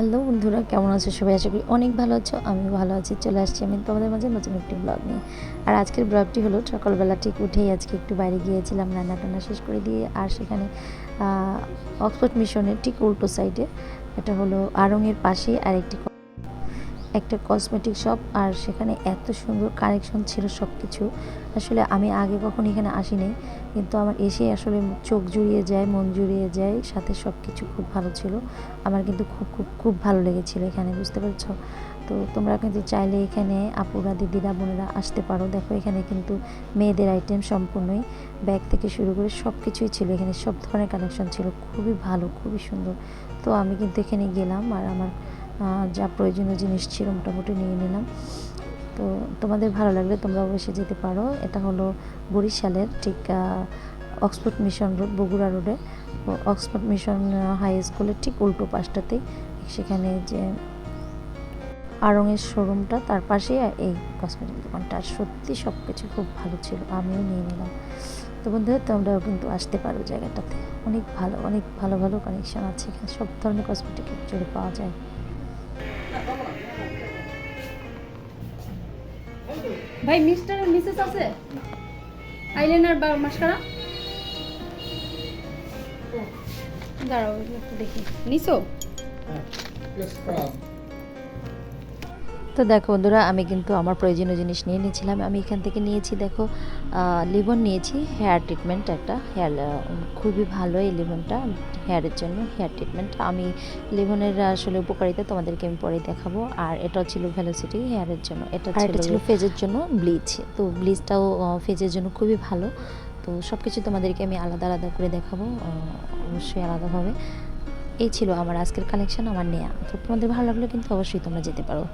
Hello বন্ধুরা, কেমন আছো? সবাই আশা করি অনেক ভালো আছো, আমি ভালো আছি, চলে আসছি আমি তোমাদের মাঝে নতুন একটি ব্লগ নিয়ে। আর আজকের ব্লগটি হলো সকালবেলা ঠিক উঠেই আজকে একটু বাইরে গিয়েছিলাম রান্না টান্না শেষ করে দিয়ে, আর সেখানে অক্সফোর্ড মিশনের ঠিক উল্টো সাইডে এটা হলো আড়ংয়ের পাশেই আর একটি কসমেটিক শপ আর সেখানে এত সুন্দর কালেকশন ছিল সব কিছু আসলে আমি আগে কখনো এখানে আসিনি, কিন্তু আমার এসে আসলে চোখ জুড়িয়ে যায়, মন জুড়িয়ে যায়, সাথে সব কিছু খুব ভালো ছিল। আমার কিন্তু খুব খুব খুব ভালো লেগেছিল এখানে, বুঝতে পারছ? তো তোমরা কিন্তু চাইলে এখানে আপুরা, দিদিরা, বোনেরা আসতে পারো। দেখো এখানে কিন্তু মেয়েদের আইটেম সম্পূর্ণই। ব্যাগ থেকে শুরু করে সব কিছুই ছিল এখানে, সব ধরনের কালেকশন ছিল। খুবই ভালো, খুবই সুন্দর। তো আমি কিন্তু এখানে গেলাম আর আমার যা প্রয়োজনীয় জিনিস ছিল মোটামুটি নিয়ে নিলাম। তো তোমাদের ভালো লাগলে তোমরা অবশ্যই যেতে পারো। এটা হলো বরিশালের ঠিক অক্সফোর্ড মিশন রোড, বগুড়া রোডে। অক্সফোর্ড মিশন হাই স্কুলের ঠিক উল্টো পাশটাতেই। সেখানে যে আড়ংয়ের শোরুমটা, তার পাশেই এই কসমেটিক দোকানটা। সত্যি সব কিছু খুব ভালো ছিল, আমিও নিয়ে নিলাম। তো বন্ধুরা, তোমরাও কিন্তু আসতে পারো জায়গাটাতে। অনেক ভালো অনেক ভালো ভালো কানেকশন আছে এখানে। সব ধরনের কসমেটিক জুড়ে পাওয়া যায়। ভাই মিস্টার মিসেস আছে? আইলাইনার বা মাস্কারা দাঁড়াও দেখি। নিছো? তো দেখো বন্ধুরা আমি কিন্তু আমার প্রয়োজনীয় জিনিস নিয়ে নিয়েছিলাম। আমি এখান থেকে নিয়েছি দেখো লিবন নিয়েছি হেয়ার ট্রিটমেন্ট একটা। হেয়ার খুবই ভালো এই লিবনটা হেয়ারের জন্য হেয়ার ট্রিটমেন্ট আমি লিবনের আসলে উপকারিতা তোমাদেরকে আমি পরে দেখাবো। আর এটাও ছিল ভ্যালোসিটি হেয়ারের জন্য এটা ছিল ফেজের জন্য ব্লিচ তো ব্লিচটাও ফেজের জন্য খুবই ভালো। তো সব কিছু তোমাদেরকে আমি আলাদা আলাদা করে দেখাবো অবশ্যই আলাদাভাবে। এই ছিল আমার আজকের কালেকশন আমার নেয়া। তো তোমাদের ভালো লাগলে কিন্তু অবশ্যই তোমরা যেতে পারো।